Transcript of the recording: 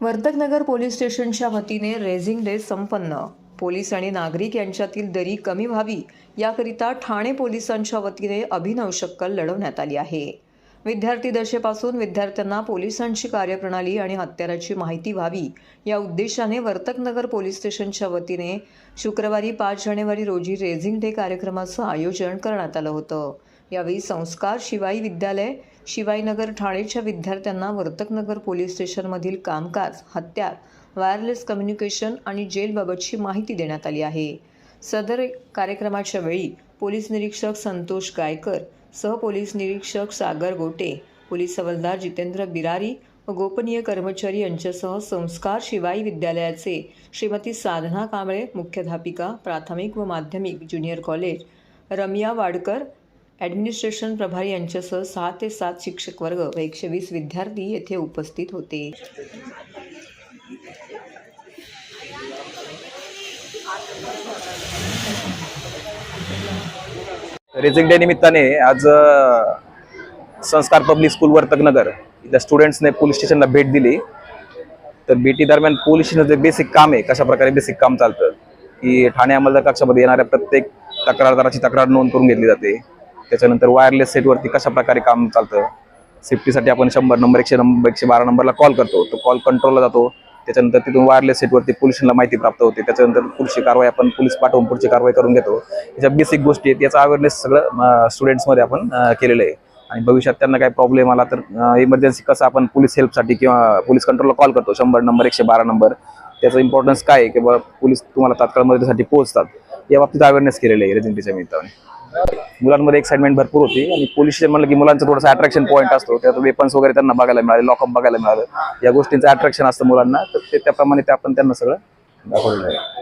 Vartak Nagar police स्टेशनच्या वतीने raising day संपन्न. पोलीस आणि नागरिक यांच्यातील दरी कमी व्हावी याकरिता ठाणे पोलिसांच्या वतीने अभिनव शक्कल लढवण्यात आली आहे. विद्यार्थी दशेपासून विद्यार्थ्यांना पोलिसांची कार्यप्रणाली आणि हत्याराची माहिती व्हावी या उद्देशाने वर्तकनगर पोलीस स्टेशनच्या वतीने शुक्रवारी पाच जानेवारी रोजी रेझिंग डे कार्यक्रमाचं आयोजन करण्यात आलं होतं. यावेळी संस्कार शिवाई विद्यालय शिवाईनगर ठाणेच्या विद्यार्थ्यांना वर्तकनगर पोलीस स्टेशनमधील कामकाज हत्या वायरलेस कम्युनिकेशन आणि जेलबाबतची माहिती देण्यात आली आहे. सदर कार्यक्रमाच्या वेळी पोलीस निरीक्षक संतोष गायकर सहपोलीस निरीक्षक सागर गोटे पोलीस हवालदार जितेंद्र बिरारी व गोपनीय कर्मचारी यांच्यासह संस्कार शिवाई विद्यालयाचे श्रीमती साधना कांबळे मुख्याध्यापिका प्राथमिक व माध्यमिक junior college Ramya Wadkar administration प्रभारी यांच्यासह सहा ते सात शिक्षक वर्ग व एकशे वीस विद्यार्थी येथे उपस्थित होते. रेझिंग डे निमित्ताने आज संस्कार पब्लिक स्कूल वर्तकनगर इथं स्टुडंट्सने पोलीस स्टेशनला भेट दिली. तर भेटी दरम्यान पोलीस स्टेशनचं जे बेसिक काम आहे कशा प्रकारे बेसिक काम चालतं की ठाणे अंमलदार कक्षामध्ये येणाऱ्या प्रत्येक तक्रारदाराची तक्रार नोंद करून घेतली जाते. त्याच्यानंतर वायरलेस सेटवरती कशा प्रकारे काम चालतं? सेफ्टीसाठी आपण शंभर नंबर एकशे नंबर एकशे बारा नंबरला कॉल करतो. तो कॉल कंट्रोलला जातो. त्याच्यानंतर तिथून वायरलेस सेटवरती पोलिसांना माहिती प्राप्त होते. त्याच्यानंतर पुढची कारवाई आपण पोलीस पाठवून पुढची कारवाई करून घेतो. याच्या बेसिक गोष्टी आहेत. याचा अवेअरनेस सगळं स्टुडंट्समध्ये आपण केलेलं आहे. आणि भविष्यात त्यांना काही प्रॉब्लेम आला तर इमर्जन्सी कसं आपण पोलीस हेल्पसाठी किंवा पोलीस कंट्रोलला कॉल करतो. शंभर नंबर एकशे बारा नंबर त्याचा इम्पॉर्टन्स काय आहे? की बाबा पोलीस तुम्हाला तात्काळ मदतीसाठी पोहोचतात. या बाबतीत अवेअरनेस केलेलं आहे रेजिंटीच्या निमित्ताने. मुलांमध्ये एक्साइटमेंट भरपूर होती आणि पोलीस स्टेशन म्हणलं की मुलांचं थोडंसं अट्रॅक्शन पॉईंट असतो. त्यात वेपन्स वगैरे त्यांना बघायला मिळाले लॉकअप बघायला मिळालं. या गोष्टींचं अट्रॅक्शन असतं मुलांना. तर ते त्याप्रमाणे ते आपण त्यांना सगळं दाखवलेलं आहे.